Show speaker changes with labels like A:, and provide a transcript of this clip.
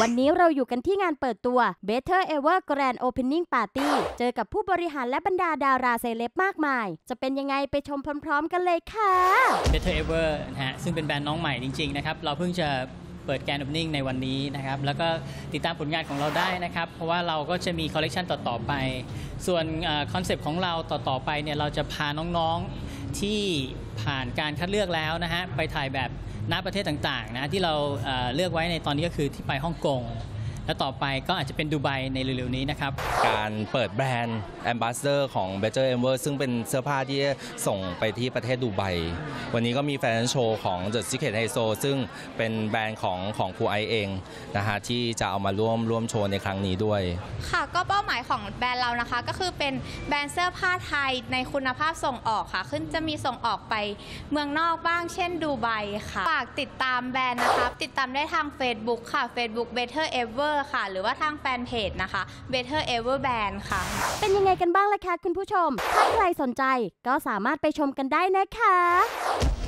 A: วันนี้เราอยู่กันที่งานเปิดตัว Better Ever Grand Opening Party เจอกับผู้บริหารและบรรดาดาราเซเลบมากมาย จะเป็นยังไงไปชมพร้อม ๆ กันเลยค่ะ
B: Better Ever นะฮะซึ่งเป็นแบรนด์น้องใหม่จริง ๆ นะครับ เราเพิ่งจะเปิดแกน opening ในวันนี้นะครับ แล้วก็ติดตามผลงานของเราได้นะครับ เพราะว่าเราก็จะมีคอลเลกชันต่อ ๆ ไป ส่วนคอนเซปต์ของเราต่อ ๆ ไปเนี่ยเราจะพาน้องๆที่ผ่านการคัดเลือกแล้วนะฮะไปถ่ายแบบ ณประเทศต่างๆนะที่เราเอ่อเลือกไว้ในตอนนี้ก็คือที่ไปฮ่องกง แล้วต่อไปก็อาจจะเป็นดูไบในเร็วๆนี้นะครับ
C: การเปิดแบรนด์ Ambassador ของ Better Ever ซึ่งเป็นเสื้อผ้าที่ส่งไปที่ประเทศดูไบ วันนี้ก็มีแฟชั่นโชว์ของ The Secret h i s o ซึ่งเป็นแบรนด์ของของครูไอเองนะฮะที่จะเอามาร่วมร่วมโชว์ในครั้งนี้ด้วย
D: ค่ะก็เป้าหมายของแบรนด์เรานะคะ ก็คือเป็นแบรนด์เสื้อผ้าไทยในคุณภาพส่งออกค่ะ ขึ้นจะมีส่งออกไปเมืองนอกบ้างเช่นดูไบค่ะฝากติดตามแบรนด์นะคะติดตามได้ทาง Facebook ค่ะ Facebook Better Ever ค่ะ หรือว่าทางแฟนเพจนะคะ Better Ever Band ค่ะ
A: เป็นยังไงกันบ้างล่ะคะคุณผู้ชม ถ้าใครสนใจก็สามารถไปชมกันได้นะคะ